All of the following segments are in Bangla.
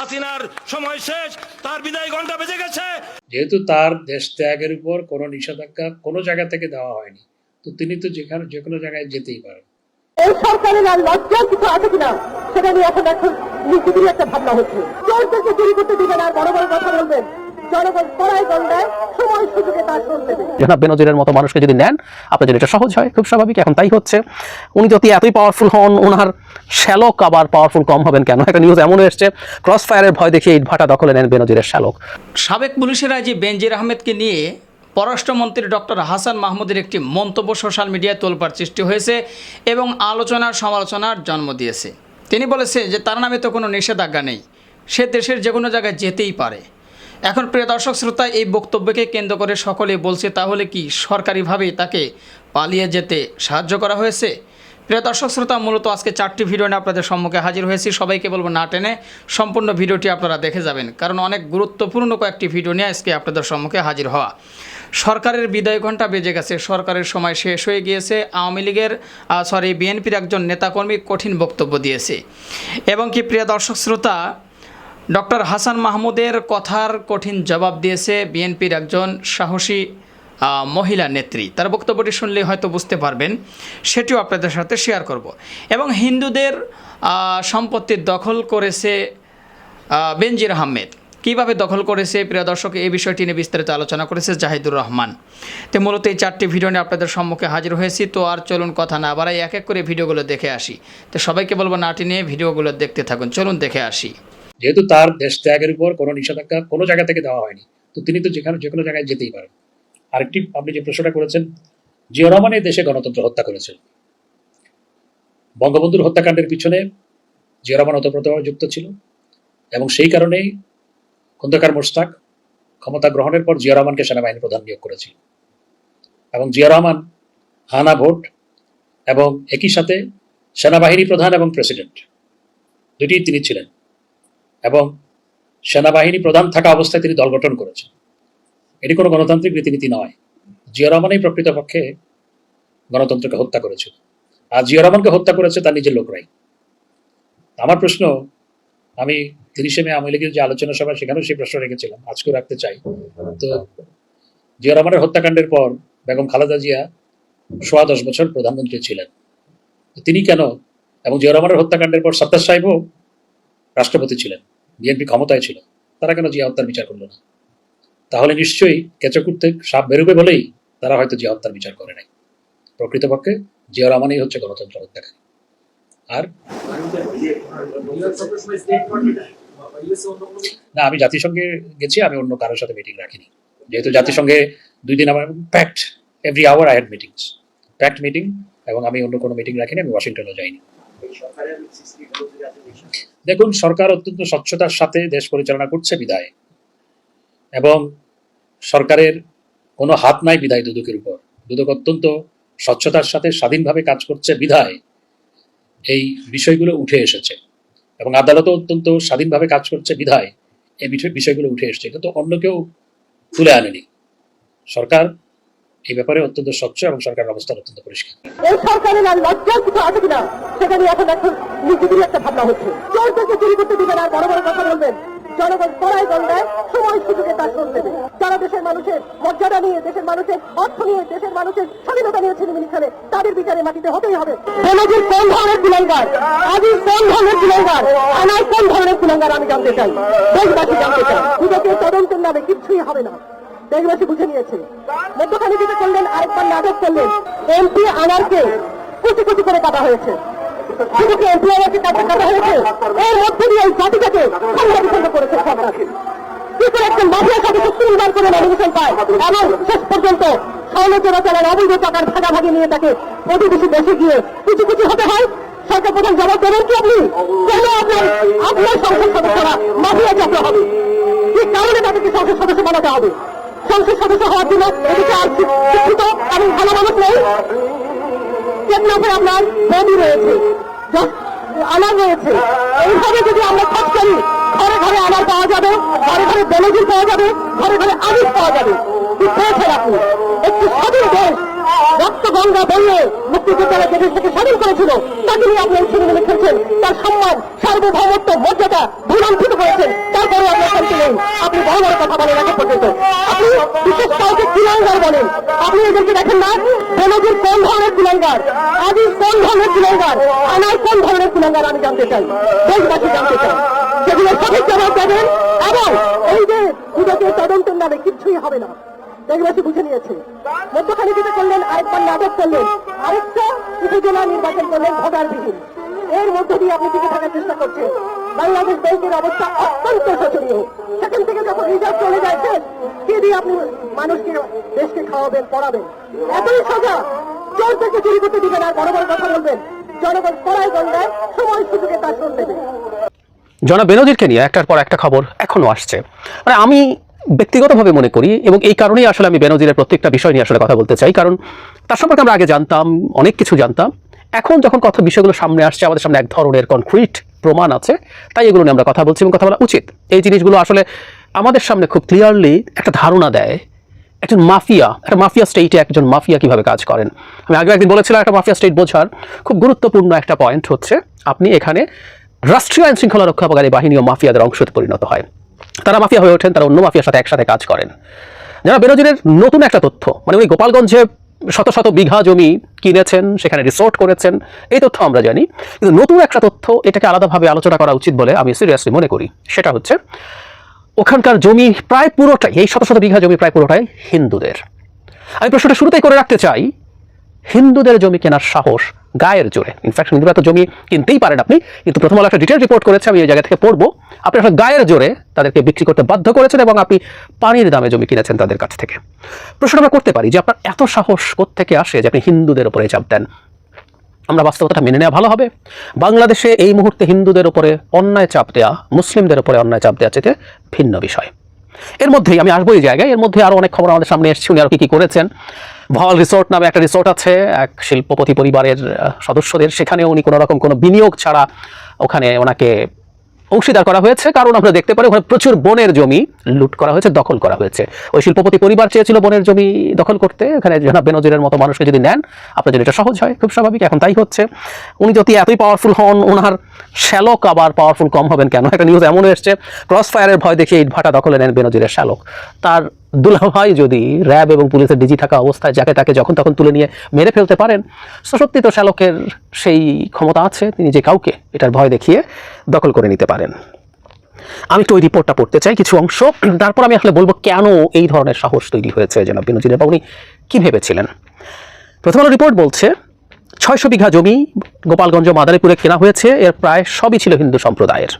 হাসিনার সময় শেষ তার বিদায় ঘণ্টা বেজে গেছে। যেহেতু তার দেশ ত্যাগের উপর কোনো নিষেধাজ্ঞা কোনো জায়গা থেকে দেওয়া হয়নি তো তিনি তো যেখানে যে কোনো জায়গায় যেতেই পারেন। এই সরকারের আর লজ্জার কিছু আছে কিনা সেটা নিয়ে এখন এখন নিজেদেরই একটা ভাবনা হচ্ছে। চোরদেরকে চুরি করতে দিবেন আর বড় বড় কথা বলবেন। জনগণ পড়ায় গন্ডায় সময় সুযোগে তার শোন দেবে জনাব বেনজিরের মতো মানুষকে যদি নেন আপনার জন্য এটা সহজ হয় খুব স্বাভাবিক। এখন তাই হচ্ছে। উনি যদি এতই পাওয়ারফুল হন ওনার শ্যালক আবার পাওয়ারফুল কম হবেন কেন? একটা নিউজ এমন এসছে ক্রস ফায়ারের ভয় দেখিয়ে ইট ভাটা দখলে নেন বেনজিরের শ্যালক। সাবেক পুলিশের আইজি বেনজির আহমেদকে নিয়ে পররাষ্ট্রমন্ত্রী ডক্টর হাসান মাহমুদের একটি মন্তব্য সোশ্যাল মিডিয়ায় তোলপাড় সৃষ্টি হয়েছে এবং আলোচনার সমালোচনার জন্ম দিয়েছে। তিনি বলেছে যে তার নামে তো কোনো নিষেধাজ্ঞা নেই। সে দেশের যে কোনো জায়গায় যেতেই পারে। এখন প্রিয় দর্শক শ্রোতা, এই বক্তব্যকে কেন্দ্র করে সকলে বলছে, তাহলে কি সরকারিভাবে তাকে পালিয়ে যেতে সাহায্য করা হয়েছে? প্রিয় দর্শক শ্রোতা, মূলত আজকে চারটি ভিডিও নিয়ে আপনাদের সম্মুখে হাজির হয়েছি। সবাইকে বলব না টেনে সম্পূর্ণ ভিডিওটি আপনারা দেখে যাবেন, কারণ অনেক গুরুত্বপূর্ণ কয়েকটি ভিডিও নিয়ে আজকে আপনাদের সম্মুখে হাজির হওয়া। সরকারের বিদায় ঘণ্টা বেজে গেছে, সরকারের সময় শেষ হয়ে গিয়েছে। আওয়ামী লীগের সরি বিএনপির একজন নেতাকর্মী কঠিন বক্তব্য দিয়েছে। এবং কি প্রিয় দর্শক শ্রোতা ডক্টর হাসান মাহমুদের কথার কঠিন জবাব দিয়েছে বিএনপির একজন সাহসী মহিলা নেত্রী। তার বক্তব্যটি শুনলে হয়তো বুঝতে পারবেন, সেটিও আপনাদের সাথে শেয়ার করব। এবং হিন্দুদের সম্পত্তির দখল করেছে বেনজির আহমেদ। কীভাবে দখল করেছে? প্রিয় দর্শক, এই বিষয়টি নিয়ে বিস্তারিত আলোচনা করেছে জাহিদুর রহমান। তো মূলত এই চারটি ভিডিও নিয়ে আপনাদের সম্মুখে হাজির হয়েছি। তো আর চলুন কথা না বাড়াই, এক এক করে ভিডিওগুলো দেখে আসি। তো সবাইকে বলব নাটি নিয়ে ভিডিওগুলো দেখতে থাকুন। চলুন দেখে আসি। যেহেতু তার দেশ ত্যাগের উপর কোনো নিষেধাজ্ঞা কোনো জায়গা থেকে দেওয়া হয়নি, তো তিনি তো যেখানে, যে কোনো জায়গায় যেতেই পারেন। আরেকটি, আপনি যে প্রশ্নটা করেছেন, জিয়া রহমান এই দেশে গণতন্ত্র হত্যা করেছেন বঙ্গবন্ধুর হত্যাকাণ্ডের পিছনে জিয়া রহমান অতপ্রতভাবে যুক্ত ছিল এবং সেই কারণেই খন্দকার মোশতাক ক্ষমতা গ্রহণের পর জিয়া রহমানকে সেনাবাহিনী প্রধান নিয়োগ করেছিল। এবং জিয়া রহমান হানা ভোট এবং একই সাথে সেনাবাহিনী প্রধান এবং প্রেসিডেন্ট দুটি তিনি ছিলেন। এবং সেনাবাহিনী প্রধান থাকা অবস্থায় তিনি দল গঠন করেছেন। এটি কোনো গণতান্ত্রিক রীতিনীতি নয়। জিয়া রহমানই প্রকৃতপক্ষে গণতন্ত্রকে হত্যা করেছিল। আর জিয়া রহমানকে হত্যা করেছে তার নিজের লোকরাই। আমার প্রশ্ন, আমি তিরিশে মে আওয়ামী লীগের যে আলোচনা সভা, সেখানেও সেই প্রশ্ন রেখেছিলাম। আজকেও রাখতে চাই। তো জিয়া রহমানের হত্যাকাণ্ডের পর বেগম খালেদা জিয়া সোয়া দশ বছর প্রধানমন্ত্রী ছিলেন। তিনি কেন এবং জিয়া রহমানের হত্যাকাণ্ডের পর সত্তার সাহেবও রাষ্ট্রপতি ছিলেন, বিএনপি ক্ষমতায় ছিল, তারা কেন জিয়া হত্যার বিচার করল না? তাহলে নিশ্চয়ই কেঁচো থেকে সাপ বেরোবে বলেই তারা হয়তো জিয়া হত্যার বিচার করে নাই। প্রকৃতপক্ষে জিয়া রহমানই হচ্ছে গণতন্ত্র হত্যাকারী আর? না, আমি জাতিসংঘে গেছি, আমি অন্য কারোর সাথে মিটিং রাখিনি। যেহেতু জাতিসংঘে দুই দিন আমার packed every hour I had meetings packed meeting এবং আমি অন্য কোনো মিটিং রাখিনি, আমি ওয়াশিংটনে যাইনি। দেখুন, সরকার অত্যন্ত স্বচ্ছতার সাথে দেশ পরিচালনা করছে বিদায়। এবং সরকারের কোনো হাত নাই বিদায় দুদকের উপর। দুদক অত্যন্ত স্বচ্ছতার সাথে স্বাধীনভাবে কাজ করছে বিধায় এই বিষয়গুলো উঠে এসেছে। এবং আদালতও অত্যন্ত স্বাধীনভাবে কাজ করছে বিধায় এই বিষয় বিষয়গুলো উঠে এসেছে। কিন্তু অন্য কেউ তুলে আনেনি। সরকার এই ব্যাপারে অত্যন্ত স্বচ্ছ এবং সরকারের অবস্থান অত্যন্ত পরিষ্কার। এই সরকারের আর লজ্জার কিছু আছে কিনা? সেটা নিয়ে এখন এখন নিজেদেরই একটা ভাবনা হচ্ছে। চুরি করতে দিবেন আর বড় বড় কথা বলবেন। জনগণ পড়ায় সময় সুযোগে দেবে। যারা দেশের মানুষের মর্যাদা নিয়ে, দেশের মানুষের অর্থ নিয়ে, দেশের মানুষের স্বাধীনতা নিয়ে তাদের বিচারে মাটিতে হতেই হবে। কোন ধরনের কুলাঙ্গার আজি কোন ধরনের কুলাঙ্গার কোন ধরনের আমি জানতে চাই। দেশবাসী জানতে চাই। দুদকের তদন্তের নামে কিচ্ছুই হবে না। দেশবাসী বুঝে নিয়েছে। মধ্যখানে যেটা করলেন, আরেকবার নাটক করলেন। এমপি আনারকে কুচি কুচি করে কাটা হয়েছে। শুধু কি এমপি আনারকে কাটা কাটা হয়েছে? এর মধ্যে দিয়ে এই জাতিটাকে করেছে কি করে একজন মাফিয়ার সাথে সুন্দর করে নমিনেশন পায়? এবং শেষ পর্যন্ত স্বর্ণ চোরাচারের অবৈধ টাকার ভাগাভাগি নিয়ে তাকে প্রতিবেশী দেশে গিয়ে কুচি কুচি হতে হয়। সরকার প্রধান জবাব দেবেন কি আপনি? কেন আপনার আপনার সংসদ সদস্যরা মাফিয়া হবে? কি কারণে তাদেরকে সংসদ সদস্য বানাতে হবে? সংসদ সদস্য হওয়ার জন্য এদিকে আর শিক্ষিত এবং ভালো মানুষ নেই। টেকনাফে আপনার বডি রয়েছে আনার রয়েছে। এইভাবে যদি আমরা খোঁজ করি, ঘরে ঘরে আনার পাওয়া যাবে, ঘরে ঘরে বেনজির পাওয়া যাবে, ঘরে ঘরে আমিষ পাওয়া যাবে। পেয়েছেন আপনি? একটি স্বাধীন দেশ। রক্ত গঙ্গা বললে মুক্তিযোদ্ধারা যে দেশ থেকে স্বাধীন করেছিল, তাকে নিয়ে আপনি ছেলে খেলছেন তার সম্মান, সার্বভৌমত্ব, মর্যাদা ভূলণ্ঠিত করেছেন। তারপরে আপনার শান্তি নেই। আপনি বড় বড় কথা বলেন এখন পর্যন্ত। বিশেষ কাউকে কুলাঙ্গার বলেন। আপনি এদেরকে দেখেন না? বেনজির কোন ধরনের কুলাঙ্গার? আজিজ কোন ধরনের কুলাঙ্গার? আমার কোন ধরনের কুলাঙ্গার আমি জানতে চাই। দেশবাসী জানতে চাই। সেগুলো সঠিক জবাব দেবেন এবং এই যে দুদকে তদন্তের নামে কিচ্ছুই হবে না। দেশবাসী বুঝে নিয়েছে। মধ্যখানে যেটা করলেন, আরেকবার নাটক করলেন। আরেকটা উপজেলা নির্বাচন করলেন, ভোটারবিহীন। এর মধ্য দিয়ে আপনি টিকে থাকার চেষ্টা করছেন। বাংলাদেশ ব্যাংকের অবস্থা অত্যন্ত শোচনীয়। কে দিয়ে আপনি মানুষকে, দেশকে খাওয়াবেন, পড়াবেন। এতই সোজা। চোর থেকে চুরি করতে দিবেন আর বড় বড় কথা বলবেন। জনগণ পড়ায় গন্ডায় সময় সুযোগে তার দেবে। জনাব বেনজিরকে নিয়ে একটার পর একটা খবর এখনও আসছে। মানে আমি ব্যক্তিগতভাবে মনে করি, এবং এই কারণেই আসলে আমি বেনজিরের প্রত্যেকটা বিষয় নিয়ে আসলে কথা বলতে চাই, কারণ তার সম্পর্কে আমরা আগে জানতাম, অনেক কিছু জানতাম। এখন যখন কথা, বিষয়গুলো সামনে আসছে, আমাদের সামনে এক ধরনের কনক্রিট প্রমাণ আছে, তাই এগুলো নিয়ে আমরা কথা বলছি এবং কথা বলা উচিত। এই জিনিসগুলো আসলে আমাদের সামনে খুব ক্লিয়ারলি একটা ধারণা দেয়। একজন মাফিয়া, একটা মাফিয়া স্টেটে একজন মাফিয়া কীভাবে কাজ করেন। আমি আগে একদিন বলেছিলাম একটা মাফিয়া স্টেট বোঝার। খুব গুরুত্বপূর্ণ একটা পয়েন্ট হচ্ছে, আপনি এখানে রাষ্ট্রীয় আইন শৃঙ্খলা রক্ষাকারী বাহিনী ও মাফিয়াদের অংশতে পরিণত হয়। তারা মাফিয়া হয়ে ওঠেন, তারা অন্য মাফিয়ার সাথে একসাথে কাজ করেন। যারা বেরোজিনের নতুন একটা তথ্য মানে ওই গোপালগঞ্জে শত শত বিঘা জমি কিনেছেন, সেখানে রিসোর্ট করেছেন, এই তথ্য আমরা জানি। কিন্তু নতুন একটা তথ্য এটাকে আলাদাভাবে আলোচনা করা উচিত বলে আমি সিরিয়াসলি মনে করি। সেটা হচ্ছে ওখানকার জমি প্রায় পুরোটাই, এই শত শত বিঘা জমি প্রায় পুরোটাই হিন্দুদের। আমি প্রশ্নটা শুরুতেই করে রাখতে চাই, হিন্দুদের জমি কেনার সাহস গায়ের জোরে। ইনফ্যাক্ট হিন্দুরা তো জমি কিনতেই পারেন আপনি, কিন্তু প্রথম আলো একটা ডিটেল রিপোর্ট করেছে, আমি এই জায়গা থেকে পড়ব। আপনি আসলে গায়ের জোরে তাদেরকে বিক্রি করতে বাধ্য করেছেন এবং আপনি পানির দামে জমি কিনেছেন তাদের কাছ থেকে। প্রশ্নটা আমরা করতে পারি যে আপনার এত সাহস থেকে আসে যে আপনি হিন্দুদের উপরে চাপ দেন? আমরা বাস্তবতাটা মেনে নেওয়া ভালো হবে। বাংলাদেশে এই মুহূর্তে হিন্দুদের উপরে অন্যায় চাপ দেওয়া মুসলিমদের উপরে অন্যায় চাপ দেওয়া চেয়ে ভিন্ন বিষয়। এর মধ্যেই আমি আসব এই জায়গায়, এর মধ্যে আরও অনেক খবর আমাদের সামনে এসছে, উনি আরও কী কী করেছেন। ভল রিসোর্ট নামে একটা রিসোর্ট আছে, এক শিল্পপতি পরিবারের সদস্যদের সেখানে উনি কোনো রকম কোনো বিনিয়োগ ছাড়া ওখানে ওনাকে অংশীদার করা হয়েছে, কারণ আমরা দেখতে পারি ওখানে প্রচুর বনের জমি লুট করা হয়েছে, দখল করা হয়েছে। ওই শিল্পপতি পরিবার চেয়েছিল বনের জমি দখল করতে, এখানে জনাব বেনজিরের মতো মানুষকে যদি নেন, আপনার জন্য এটা সহজ হয়, খুব স্বাভাবিক, এখন তাই হচ্ছে। উনি যদি এতই পাওয়ারফুল হন ওনার শ্যালক আবার পাওয়ারফুল কম হবেন কেন? একটা নিউজ এমন এসছে ক্রস ফায়ারের ভয় দেখিয়ে ইট ভাটা দখলে নেন বেনজিরের শ্যালক। তার দুলাভাই যদি র্যাব এবং পুলিশের ডিজি থাকা অবস্থায় যাকে তাকে যখন তখন তুলে নিয়ে মেরে ফেলতে পারেন তো সত্যি তো শ্যালকের সেই ক্ষমতা আছে, তিনি যে কাউকে এটার ভয় দেখিয়ে দখল করে নিতে পারেন। আমি একটু ওই রিপোর্টটা পড়তে চাই, কিছু অংশ। তারপর আমি আসলে বলব কেন এই ধরনের সাহস তৈরি হয়েছে, জনাব বিনোজিনের বা উনি কী ভেবেছিলেন? প্রথম রিপোর্ট বলছে, ছয়শো বিঘা জমি গোপালগঞ্জ মাদারীপুরে কেনা হয়েছে, এর প্রায় সবই ছিল হিন্দু সম্প্রদায়ের।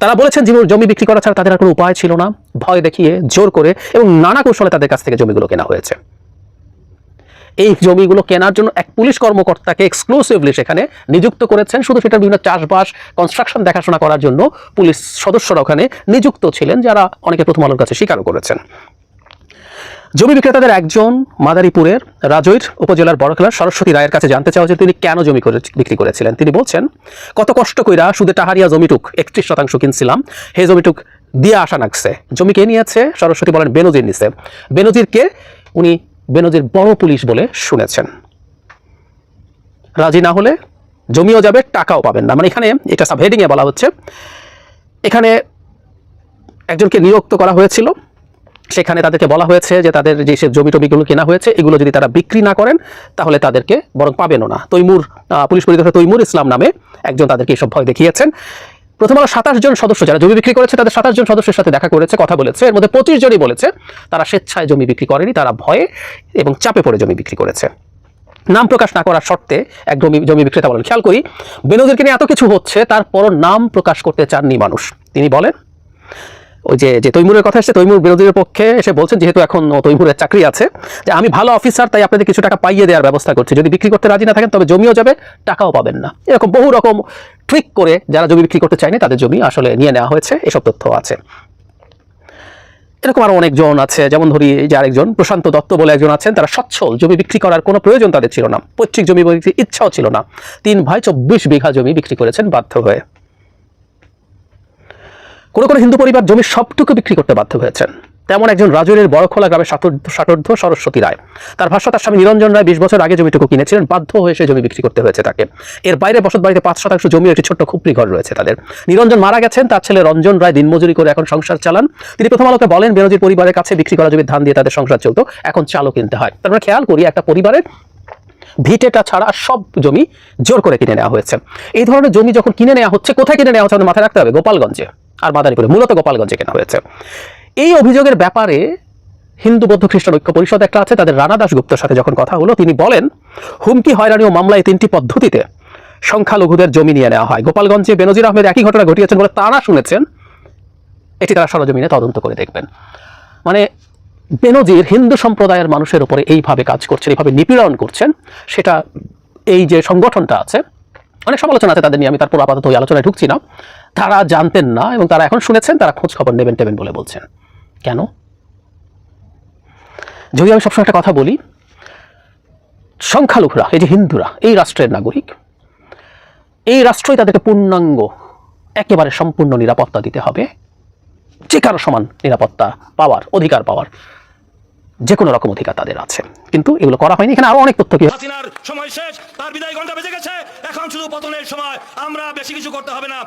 তারা বলেছেন জমি বিক্রি করা ছাড়া তাদের আর কোনো উপায় ছিল না। ভয় দেখিয়ে জোর করে এবং নানা কৌশলে তাদের কাছ থেকে জমিগুলো কেনা হয়েছে। এই জমিগুলো কেনার জন্য এক পুলিশ কর্মকর্তাকে এক্সক্লুসিভলি সেখানে নিযুক্ত করেছেন। শুধু সেটার বিভিন্ন চাষবাস কনস্ট্রাকশন দেখাশোনা করার জন্য পুলিশ সদস্যরা ওখানে নিযুক্ত ছিলেন, যারা অনেকে প্রথম আলোর কাছে স্বীকারও করেছেন। জমি বিক্রেতাদের একজন মাদারীপুরের রাজৈর উপজেলার বড়খেলার সরস্বতী রায়ের কাছে জানতে চাওয়া যে তিনি কেন জমি করে বিক্রি করেছিলেন। তিনি বলছেন, কত কষ্ট কইরা সুদে টাহারিয়া জমিটুক একত্রিশ শতাংশ কিনছিলাম। হে জমিটুক, দিয়ে আসা নাকছে জমি কে নিয়েছে? সরস্বতী বলেন, বেনজির নিছে। বেনজিরকে উনি বেনজির বড় পুলিশ বলে শুনেছেন। রাজি না হলে জমিও যাবে, টাকাও পাবেন না। মানে এখানে এটা সাব হেডিংয়ে বলা হচ্ছে, এখানে একজনকে নিয়োক্ত করা হয়েছিল। সেখানে তাদেরকে বলা হয়েছে যে তাদের যে সব জমি টমিগুলো কেনা হয়েছে, এগুলো যদি তারা বিক্রি না করেন, তাহলে তাদেরকে বরং পাবেনও না। তৈমুর পুলিশ পরিদর্শক তৈমুর ইসলাম নামে একজন তাদেরকে এসব ভয় দেখিয়েছেন। প্রথম আলো সাতাশ জন সদস্য যারা জমি বিক্রি করেছে, তাদের সাতাশ জন সদস্যের সাথে দেখা করেছে, কথা বলেছে। এর মধ্যে পঁচিশ জনই বলেছে, তারা স্বেচ্ছায় জমি বিক্রি করেনি, তারা ভয়ে এবং চাপে পড়ে জমি বিক্রি করেছে। নাম প্রকাশ না করার শর্তে এক জমি জমি বিক্রেতা বলেন, খেয়াল করি, বেনজিরকে নিয়ে এত কিছু হচ্ছে, তারপরও নাম প্রকাশ করতে চাননি মানুষ। তিনি বলেন ওই যে যে তৈমুরের কথা এসেছে তৈমুর বিরোধীদের পক্ষে এসে বলছেন যেহেতু এখন তৈমুরের চাকরি আছে, যে আমি ভালো অফিসার, তাই আপনাদের কিছু টাকা পাইয়ে দেওয়ার ব্যবস্থা করছি। যদি বিক্রি করতে রাজি না থাকেন, তবে জমিও যাবে, টাকাও পাবেন না। এরকম বহু রকম ট্রিক করে যারা জমি বিক্রি করতে চায়নি, তাদের জমি আসলে নিয়ে নেওয়া হয়েছে, এসব তথ্য আছে। এরকম আরও অনেকজন আছে, যেমন ধরি যে আরেকজন, প্রশান্ত দত্ত বলে একজন আছেন, তারা সচ্ছল, জমি বিক্রি করার কোনো প্রয়োজন তাদের ছিল না, পৈতৃক জমি বিক্রির ইচ্ছাও ছিল না। তিন ভাই চব্বিশ বিঘা জমি বিক্রি করেছেন বাধ্য হয়ে। কোনো কোনো হিন্দু পরিবার জমি সবটুকু বিক্রি করতে বাধ্য হয়েছেন। তেমন একজন রাজুরের বড়খোলা গ্রামের ষাটোর্ধ সরস্বতী রায়। তার ভাষ্য তার স্বামী নিরঞ্জন রায় বিশ বছর আগে জমিটুকু কিনেছিলেন, বাধ্য হয়ে সে জমি বিক্রি করতে হয়েছে তাকে। এর বাইরে বসত বাড়িতে পাঁচ শতাংশ জমি একটি ছোট্ট খুপড়ি ঘর রয়েছে তাদের। নিরঞ্জন মারা গেছেন, তার ছেলে রঞ্জন রায় দিনমজুরি করে এখন সংসার চালান। তিনি প্রথম আলোকে বলেন, বেনজির পরিবারের কাছে বিক্রি করা জমির ধান দিয়ে তাদের সংসার চলতো, এখন চালও কিনতে হয়। তার মানে খেয়াল করি, একটা পরিবারের ভিটেটা ছাড়া সব জমি জোর করে কিনে নেওয়া হয়েছে। এই ধরনের জমি যখন কিনে নেওয়া হচ্ছে, কোথায় কিনে নেওয়া হচ্ছে আমাদের মাথায় রাখতে হবে? গোপালগঞ্জে। আর মাদারীপুরে, মূলত গোপালগঞ্জে কেনা হয়েছে। এই অভিযোগের ব্যাপারে হিন্দু বৌদ্ধ খ্রিস্টান ঐক্য পরিষদ একটা আছে, তাদের রানা দাশগুপ্তর সাথে যখন কথা হলো, তিনি বলেন, হুমকি, হয়রানি ও মামলায় তিনটি পদ্ধতিতে সংখ্যালঘুদের জমি নিয়ে নেওয়া হয়। গোপালগঞ্জে বেনজির আহমেদ একই ঘটনা ঘটিয়েছেন বলে তারা শুনেছেন। এটি তারা সরজমিনে তদন্ত করে দেখবেন। মানে বেনজির হিন্দু সম্প্রদায়ের মানুষের উপরে এইভাবে কাজ করছেন, এইভাবে নিপীড়ন করছেন, সেটা এই যে সংগঠনটা আছে, অনেক সমালোচনা আছে তাদের নিয়ে, আমি তারপর আপাতত ওই আলোচনায় ঢুকছি না। তারা জানতেন না এবং তারা এখন শুনেছেন, তারা খোঁজ খবর নেবেন টেবেন বলে বলছেন। কেন? যদি আমি সবসময় একটা কথা বলি, সংখ্যালঘুরা, এই যে হিন্দুরা, এই রাষ্ট্রের নাগরিক, এই রাষ্ট্রই তাদেরকে পূর্ণাঙ্গ, একেবারে সম্পূর্ণ নিরাপত্তা দিতে হবে, যে কারও সমান নিরাপত্তা পাওয়ার, অধিকার পাওয়ার। যে কোনো রকম অধিকার তাদের আছে। কিন্তু এগুলো করা হয়নি। এখানে আরও অনেক তথ্য কি হাসিনার সময় শেষ, তার বিদায় ঘণ্টা বেজে গেছে। এখন শুধু পতনের সময়। আমরা বেশি কিছু করতে হবে না।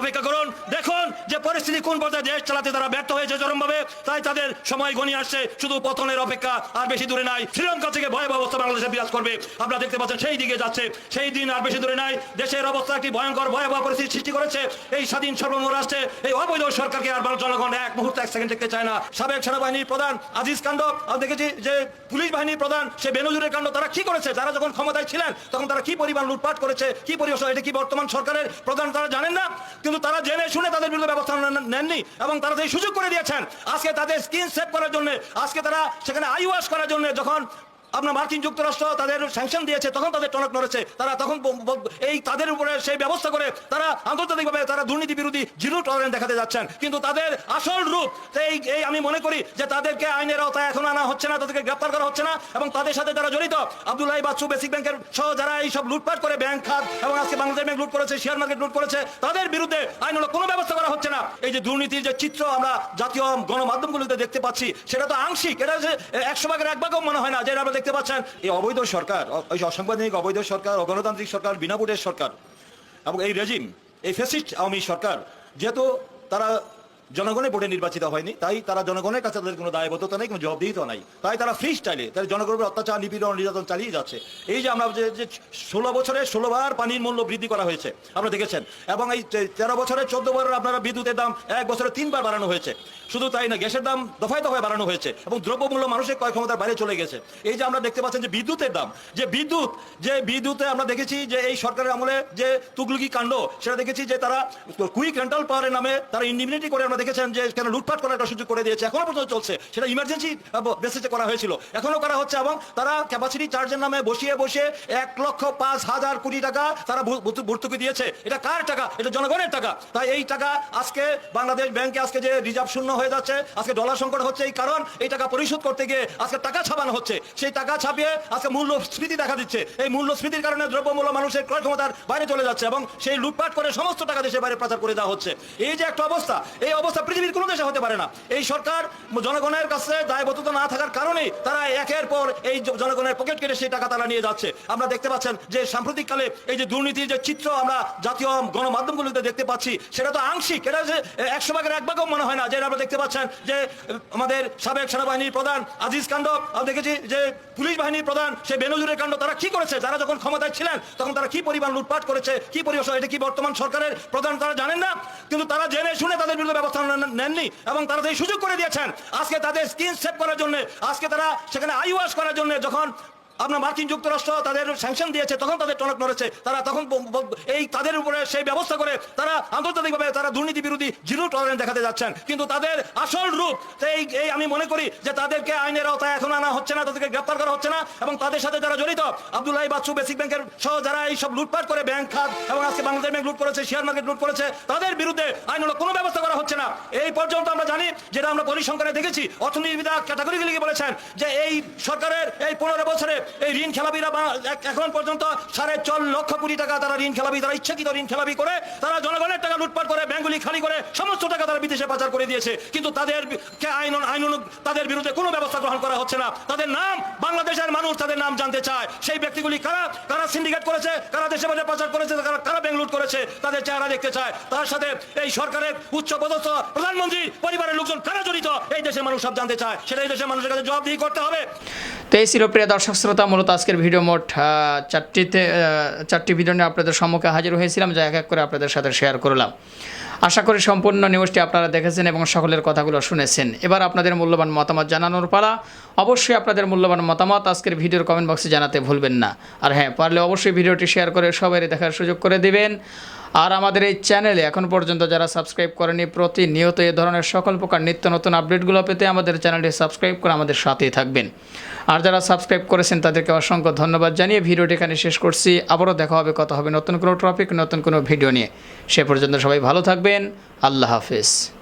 অপেক্ষা করুন। দেখুন যে পরিস্থিতি কোন পর্যায়ে দেশ চালাতে তারা ব্যর্থ হয়েছে চরমভাবে। তাই তাদের সময় আসছে। শুধু পতনের অপেক্ষা আর বেশি দূরে নাই। শ্রীলঙ্কা থেকে ভয়াবহ অবস্থা বাংলাদেশে বিরাজ করবে। আপনারা দেখতে পাচ্ছেন সেই দিকে যাচ্ছে। সেই দিন আর বেশি দূরে নাই। দেশের অবস্থা একটি ভয়ঙ্কর, ভয়াবহ পরিস্থিতি সৃষ্টি করেছে। এই স্বাধীন সর্বম রাষ্ট্রে এই অবৈধ সরকারকে আর জনগণ এক মুহূর্তে, এক সেকেন্ড দেখতে চায় না। সাবেক সেনাবাহিনীর প্রধান আজিজ আমরা দেখেছি যে পুলিশ বাহিনীর প্রধান সে বেনজুরের কাণ্ড, তারা কি করেছে? তারা যখন ক্ষমতায় ছিলেন, তখন তারা কি পরিমাণ লুটপাট করেছে? কি পরিবেশ? এটা কি বর্তমান সরকারের প্রধান তারা জানেন না? কিন্তু তারা জেনে শুনে তাদের বিরুদ্ধে ব্যবস্থা নেননি এবং তারা সেই সুযোগ করে দিয়েছেন। আজকে তাদের স্কিন সেভ করার জন্য, আজকে তারা সেখানে আই ওয়াশ করার জন্য, যখন আপনার মার্কিন যুক্তরাষ্ট্র তাদের স্যাংশন দিয়েছে, তখন তাদের টনক নড়েছে, তারা তখন এই তাদের উপরে সেই ব্যবস্থা করে তারা আন্তর্জাতিকভাবে তারা দুর্নীতি বিরোধী জিরো টলারেন্স দেখাতে যাচ্ছেন। কিন্তু তাদের আসল রূপ, এই এই আমি মনে করি যে তাদেরকে আইনের আওতায় এখন আনা হচ্ছে না, তাদেরকে গ্রেপ্তার করা হচ্ছে না, এবং তাদের সাথে যারা জড়িত। আব্দুল্লাহ বাচ্চু বেসিক ব্যাংকের সহ যারা এই সব লুটপাট করে ব্যাংক খাত এবং আজকে বাংলাদেশ ব্যাংক লুট করেছে, শেয়ার মার্কেট লুট করেছে, তাদের বিরুদ্ধে আইনগুলো কোনো ব্যবস্থা করা হচ্ছে না। এই যে দুর্নীতির যে চিত্র আমরা জাতীয় গণমাধ্যমগুলোতে দেখতে পাচ্ছি, সেটা তো আংশিক, এটা যে একশো ভাগের এক ভাগও মনে হয় না যেটা আমরা দেখতে পাচ্ছেন, এই অবৈধ সরকার ওই অসাংবিধানিক অবৈধ সরকার, অগণতান্ত্রিক সরকার, বিনা ভোটের সরকার, এবং এই রেজিম, এই ফেসিস্ট আওয়ামী সরকার, যেহেতু তারা জনগণের ভোটে নির্বাচিত হয়নি, তাই তারা জনগণের কাছে তাদের কোনো দায়বদ্ধতা নেই, কোনো জবাবদিহিতা নাই। তাই তারা ফ্রি স্টাইলে তাদের জনগণের অত্যাচার, নিপীড়ন, নির্যাতন চালিয়ে যাচ্ছে। এই যে আমরা যে ষোলো বছরে ষোলোবার পানির মূল্য বৃদ্ধি করা হয়েছে, আপনারা দেখেছেন? এবং এই তেরো বছরে চোদ্দ বার আপনারা বিদ্যুতের দাম এক বছরে তিনবার বাড়ানো হয়েছে। শুধু তাই না, গ্যাসের দাম দফায় দফায় বাড়ানো হয়েছে এবং দ্রব্যমূল্য মানুষের ক্রয় ক্ষমতার বাইরে চলে গেছে। এই যে আমরা দেখতে পাচ্ছেন যে বিদ্যুতের দাম, যে বিদ্যুৎ, যে বিদ্যুতে আমরা দেখেছি যে এই সরকারের আমলে যে তুগলুকি কাণ্ড, সেটা দেখেছি যে তারা কুইক রেন্টাল পাওয়ারের নামে তারা ইন্ডিমিনিটি করে আমরা দেখেছেন যে কেন লুটপাট করার একটা সুযোগ করে দিয়েছে? এখনও পর্যন্ত চলছে। সেটা ইমার্জেন্সি বেসিসে করা হয়েছিল। এখনও করা হচ্ছে এবং তারা ক্যাপাসিটি চার্জের নামে বসিয়ে বসে এক লক্ষ পাঁচ হাজার কোটি টাকা তারা ভর্তুকি দিয়েছে। এটা কার টাকা? এটা জনগণের টাকা। তাই এই টাকা আজকে বাংলাদেশ ব্যাংকে আজকে যে রিজার্ভ শূন্য হয়ে যাচ্ছে, আজকে ডলার সংকট হচ্ছে এই কারণ, এই টাকা পরিশোধ করতে গিয়ে আজকে টাকা ছাপানো হচ্ছে। সেই টাকা ছাপিয়ে আজকে মূল্যস্ফীতি দেখা দিচ্ছে। এই মূল্যস্ফীতির কারণে দ্রব্যমূল্য মানুষের ক্রয় ক্ষমতার বাইরে চলে যাচ্ছে এবং সেই লুটপাট করে সমস্ত টাকা দেশের বাইরে প্রচার করে দেওয়া হচ্ছে। এই যে একটা অবস্থা, এই অবস্থা পৃথিবীর কোনো দেশে হতে পারে না। এই সরকার জনগণের কাছে দায়বদ্ধতা না থাকার কারণেই তারা একের পর এই জনগণের পকেট কেটে সেই টাকা তারা নিয়ে যাচ্ছে। আমরা দেখতে পাচ্ছেন যে সাম্প্রতিককালে এই যে দুর্নীতির যে চিত্র আমরা জাতীয় গণমাধ্যমগুলোতে দেখতে পাচ্ছি, সেটা তো আংশিক। এটা যে একশো ভাগের এক ভাগও মনে হয় না। যেটা আমরা দেখতে পাচ্ছেন যে আমাদের সাবেক সেনাবাহিনীর প্রধান আজিজ কাণ্ড আমরা দেখেছি যে পুলিশ বাহিনীর প্রধান সে বেনজুরের কাণ্ড তারা কি করেছে? তারা যখন ক্ষমতায় ছিলেন, তখন তারা কি পরিমাণ লুটপাট করেছে? কি পরিবেশ এটা কি বর্তমান সরকারের প্রধান তারা জানেন না? কিন্তু তারা জেনে শুনে তাদের বিরুদ্ধে ব্যবস্থা নেন- নেননি এবং তারা সুযোগ করে দিয়েছেন। আজকে তাদের স্কিন সেভ করার জন্য, আজকে তারা সেখানে আই ওয়াশ করার জন্য যখন আপনার মার্কিন যুক্তরাষ্ট্র তাদের স্যাংশন দিয়েছে, তখন তাদের টনক নড়েছে, তারা তখন এই তাদের উপরে সেই ব্যবস্থা করে তারা আন্তর্জাতিকভাবে তারা দুর্নীতি বিরোধী জিরো টলারেন্স দেখাতে যাচ্ছেন। কিন্তু তাদের আসল রূপ, এই এই আমি মনে করি যে তাদেরকে আইনের আওতায় এখন আনা হচ্ছে না, তাদেরকে গ্রেপ্তার করা হচ্ছে না, এবং তাদের সাথে যারা জড়িত, আব্দুল্লাহ বাচ্চু বেসিক ব্যাংকের সহ যারা এই সব লুটপাট করে ব্যাংক খাত, এবং আজকে বাংলাদেশ ব্যাংক লুট করেছে শেয়ার মার্কেট লুট করেছে, তাদের বিরুদ্ধে আইনগুলো কোনো ব্যবস্থা করা হচ্ছে না। এই পর্যন্ত আমরা জানি, যেটা আমরা পরিসংখ্যানে দেখেছি অর্থনীতিবিদা ক্যাটাগরিগুলিকে বলেছেন যে এই সরকারের এই পনেরো বছরে এই ঋণ খেলাপিরা এখন পর্যন্ত সাড়ে চার লক্ষ কোটি টাকা তারা ঋণ খেলাপি, তারা ইচ্ছাকৃত ঋণ খেলাপি করে, তারা জনগণের টাকা লুটপাট করে ব্যাঙ্কগুলি খালি করে, সমস্ত টাকা তারা বিদেশে পাচার করে দিয়েছে। কিন্তু তাদের আইন আইন তাদের বিরুদ্ধে কোনো ব্যবস্থা গ্রহণ করা হচ্ছে না। তাদের নাম বাংলাদেশের মানুষ তাদের নাম জানতে চায়। সেই ব্যক্তিগুলি কারা? কারা সিন্ডিকেট করেছে? কারা দেশে বাজারে পাচার করেছে? কারা কারা ব্যাংক করেছে? তাদের চেহারা দেখতে চায়। তার সাথে এই সরকারের উচ্চ পদস্থ প্রধানমন্ত্রী পরিবারের লোকজন কারা জড়িত? এই দেশের মানুষ সব জানতে চায়। সেটা এই দেশের মানুষের কাছে জবাবদিহি করতে হবে। তো এই প্রিয় দর্শক শ্রোতা মূলত আজকের ভিডিও মোট চারটিতে চারটি ভিডিও নিয়ে আপনাদের সম্মুখে হাজির হয়েছিলাম, যা এক এক করে আপনাদের সাথে শেয়ার করলাম। আশা করি সম্পূর্ণ নিউজটি আপনারা দেখেছেন এবং সকলের কথাগুলো শুনেছেন। এবার আপনাদের মূল্যবান মতামত জানানোর পালা। অবশ্যই আপনাদের মূল্যবান মতামত আজকের ভিডিওর কমেন্ট বক্সে জানাতে ভুলবেন না। আর হ্যাঁ পারলে অবশ্যই ভিডিওটি শেয়ার করে সবাই দেখার সুযোগ করে দিবেন। আর আমাদের এই চ্যানেলে এখন পর্যন্ত যারা সাবস্ক্রাইব করেনি, প্রতিনিয়ত এ ধরনের সকল প্রকার নিত্য নতুন আপডেটগুলো পেতে আমাদের চ্যানেলটি সাবস্ক্রাইব করে আমাদের সাথেই থাকবেন। আর যারা সাবস্ক্রাইব করেছেন, তাদেরকে অসংখ্য ধন্যবাদ জানিয়ে ভিডিওটি এখানে শেষ করছি। আবারও দেখা হবে, কথা হবে নতুন কোনো টপিক, নতুন কোনো ভিডিও নিয়ে। সে পর্যন্ত সবাই ভালো থাকবেন। আল্লাহ হাফেজ।